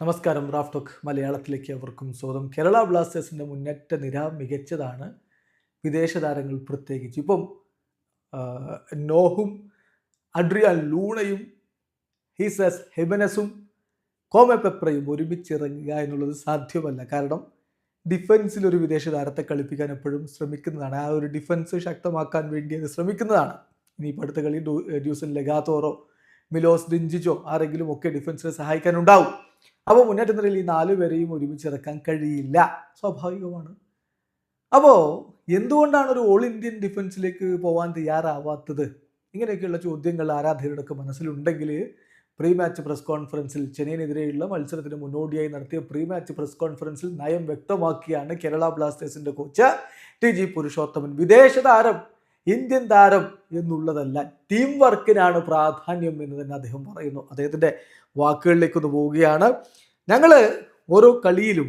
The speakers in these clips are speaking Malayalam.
നമസ്കാരം റാഫ് ടോക്ക് മലയാളത്തിലേക്ക് അവർക്കും സ്വാഗതം. കേരള ബ്ലാസ്റ്റേഴ്സിന്റെ മുന്നേറ്റ നിര മികച്ചതാണ്. വിദേശ താരങ്ങൾ പ്രത്യേകിച്ച്. ഇപ്പം നോഹും അഡ്രിയാൻ ലൂണയും ഹീസസ് ഹെബനസും കോമെ പെപ്രയും എന്നുള്ളത് സാധ്യമല്ല. കാരണം ഡിഫൻസിൽ ഒരു വിദേശ താരത്തെ കളിപ്പിക്കാൻ എപ്പോഴും ശ്രമിക്കുന്നതാണ്. ആ ഒരു ഡിഫൻസ് ശക്തമാക്കാൻ വേണ്ടി അത് ശ്രമിക്കുന്നതാണ്. ഇനിയിപ്പോൾ അടുത്ത കളി ഡ്യൂസൻ ലെഗാത്തോറോ മിലോസ് ഡിഞ്ചിച്ചോ ആരെങ്കിലും ഒക്കെ ഡിഫൻസിനെ സഹായിക്കാനുണ്ടാവും. അപ്പോൾ മുന്നേറ്റ നിരയിൽ ഈ നാല് പേരെയും ഒരുമിച്ച് ഇറക്കാൻ കഴിയില്ല. സ്വാഭാവികമാണ്. അപ്പോൾ എന്തുകൊണ്ടാണ് ഒരു ഓൾ ഇന്ത്യൻ ഡിഫൻസിലേക്ക് പോകാൻ തയ്യാറാവാത്തത്? ഇങ്ങനെയൊക്കെയുള്ള ചോദ്യങ്ങൾ ആരാധകരുടെയൊക്കെ മനസ്സിലുണ്ടെങ്കിൽ പ്രീ മാച്ച് പ്രസ് കോൺഫറൻസിൽ ചെന്നൈയിനെതിരെയുള്ള മത്സരത്തിന് മുന്നോടിയായി നടത്തിയ പ്രീ മാച്ച് പ്രസ് കോൺഫറൻസിൽ നയം വ്യക്തമാക്കിയാണ് കേരള ബ്ലാസ്റ്റേഴ്സിന്റെ കോച്ച് ടി ജി പുരുഷോത്തമൻ. വിദേശ താരം ഇന്ത്യൻ താരം എന്നുള്ളതല്ല ടീം വർക്കിനാണ് പ്രാധാന്യം എന്ന് തന്നെ അദ്ദേഹം പറയുന്നു. അദ്ദേഹത്തിന്റെ വാക്കുകളിലേക്കൊന്ന് പോവുകയാണ്. ഞങ്ങൾ ഓരോ കളിയിലും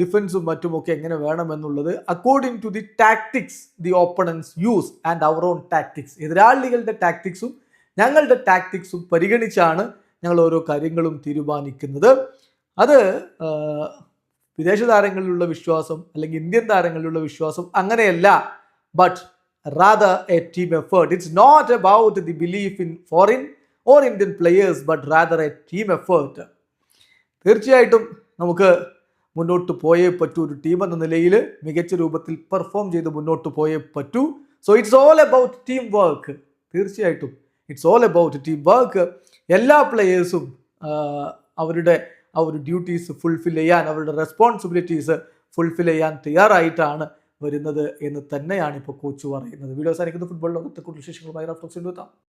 ഡിഫൻസും മറ്റുമൊക്കെ എങ്ങനെ വേണമെന്നുള്ളത് according to the tactics the opponents use and our own tactics എതിരാളികളുടെ ടാക്ടിക്സും ഞങ്ങളുടെ ടാക്ടിക്സും പരിഗണിച്ചാണ് ഞങ്ങൾ ഓരോ കാര്യങ്ങളും തീരുമാനിക്കുന്നത്. അത് വിദേശ താരങ്ങളിലുള്ള വിശ്വാസം അല്ലെങ്കിൽ ഇന്ത്യൻ താരങ്ങളിലുള്ള വിശ്വാസം അങ്ങനെയല്ല. But rather a team effort. It's not about the belief in foreign or Indian players, but rather a team effort. തീർച്ചയായിട്ടും നമുക്ക് മുന്നോട്ട് പോയേ പറ്റൂ ഒരു ടീം എന്ന നിലയിൽ മികച്ച രൂപത്തിൽ പെർഫോം ചെയ്ത് മുന്നോട്ട് പോയേ പറ്റൂ so it's all about team work തീർച്ചയായിട്ടും it's all about team work എല്ലാ പ്ലെയേഴ്സും അവരുടെ ആ ഒരു ഡ്യൂട്ടീസ് ഫുൾഫിൽ ചെയ്യാൻ അവരുടെ റെസ്പോൺസിബിലിറ്റീസ് ഫുൾഫിൽ ചെയ്യാൻ തയ്യാറായിട്ടാണ് വരുന്നത് എന്ന് തന്നെയാണ് ഇപ്പോൾ കോച്ച് പറയുന്നത്. വീഡിയോ സാധിക്കുന്നത് ഫുട്ബോൾ ലോകത്തെ കൂടുതൽ വിശേഷങ്ങളുമായി റഫ്ലക്സ് എത്താം.